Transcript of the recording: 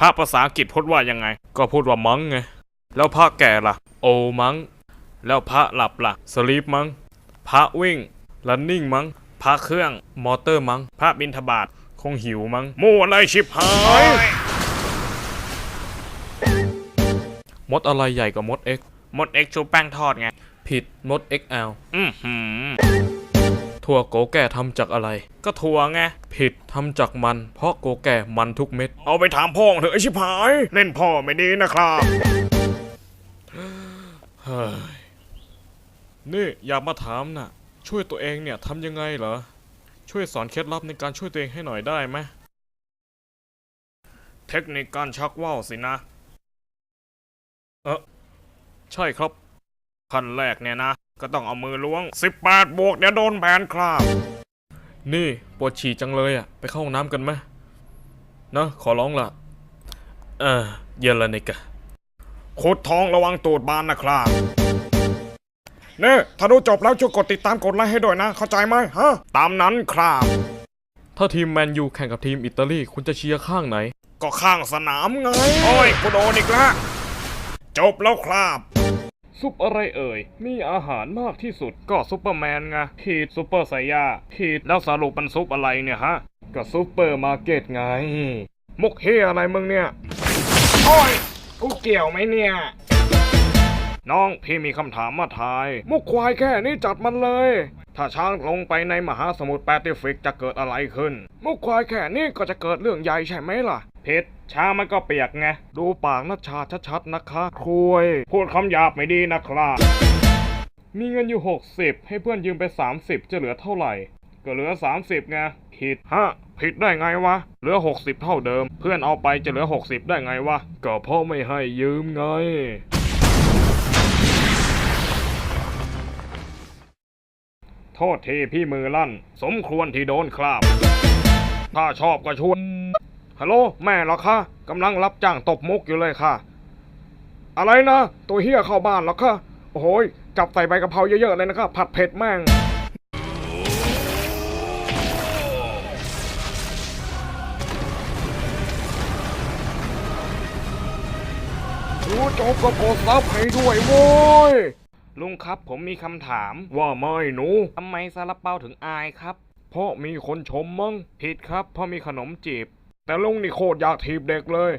พระภาษาอังกฤษพูดว่ายังไง ก็พูดว่ามังไง แล้วพระแก่ล่ะ โอมัง แล้วพระหลับล่ะสลีปมัง พระวิ่งรันนิ่งมัง พระเครื่องมอเตอร์มัง พระบินทบาทคงหิวมังมู่อะไรชิบหาย มดอะไรใหญ่กว่ามด X มด X ชูแป้งทอดไง ผิดมด XL อือหือถั่วโกแก่ทำจากอะไร ก็ถั่วไง ผิดทำจากมัน เพราะโกแก่มันทุกเม็ด เอาไปถามพ่อเถอะไอชิบหาย เล่นพ่อไม่ดีนะครับเฮ้ยนี่อยากมาถามน่ะช่วยตัวเองเนี่ยทำยังไงเหรอ ช่วยสอนเคล็ดลับในการช่วยตัวเองให้หน่อยได้ไหมเทคนิคการชักว่าวสินะ เออใช่ครับขั้นแรกเนี่ยนะ ก็ต้องเอามือล้วง 18 บวกเดี๋ยวโดนแบนครับ นี่ปวดฉี่จังเลยอะ ไปเข้าห้องน้ำกันไหมนะขอร้องละเออเย็นละนี่กะขุดทองระวังตูดบานนะครับเนี่ยถ้าดูจบแล้วช่วยกดติดตามกดไลค์ให้ด้วยนะ เข้าใจไหมฮะ ตามนั้นครับ ถ้าทีมแมนยูแข่งกับทีมอิตาลี คุณจะเชียร์ข้างไหน ก็ข้างสนามไง โอ้ยกูโดนอีกแล้วจบแล้วครับ ซุปอะไรเอ่ย มีอาหารมากที่สุดก็ซุปเปอร์แมนไงผิดซุปเปอร์ไซยาผิดแล้วสรุปมันซุปอะไรเนี่ยฮะ ก็ซุปเปอร์มาร์เก็ตไง มุกเฮอะไรมึงเนี่ย โอ้ยกูเกี่ยวไหมเนี่ย น้องพี่มีคำถามมาทาย มุกควายแค่นี้จัดมันเลย ถ้าช้างลงไปในมหาสมุทรแปซิฟิกจะเกิดอะไรขึ้น มุกควายแค่นี้ก็จะเกิดเรื่องใหญ่ใช่ไหมล่ะเพชรช้างมันก็เปียกไง ดูปากนัชชาชัดๆนะคะคุยพูดคำหยาบไม่ดีนะครับมีเงินอยู่ 60 ให้เพื่อนยืมไป 30 จะเหลือเท่าไหร่ ก็เหลือ 30ไงผิดฮะผิดได้ไงวะ เหลือ 60 เท่าเดิม เพื่อนเอาไปจะเหลือ 60 ได้ไงวะ ก็เพราะไม่ให้ยืมไง โทษทีพี่มือลั่น สมควรที่โดนครับถ้าชอบก็ชวนฮัลโหลแม่เหรอคะกำลังรับจ้างตบมุกอยู่เลยค่ะ อะไรนะ ตัวเฮียเข้าบ้านเหรอคะโอ้โหยจับใส่ใบกะเพราเยอะๆเลยนะครับผัดเผ็ดแม่งดูจบก็กดซับให้ด้วยโว้ย ลุงครับผมมีคำถาม ว่าไม่หนูทำไมซาลาเปาถึงอายครับ เพราะมีคนชมมั้งผิดครับ เพราะมีขนมจีบ แต่ลุงนี่โคตรอยากถีบเด็กเลย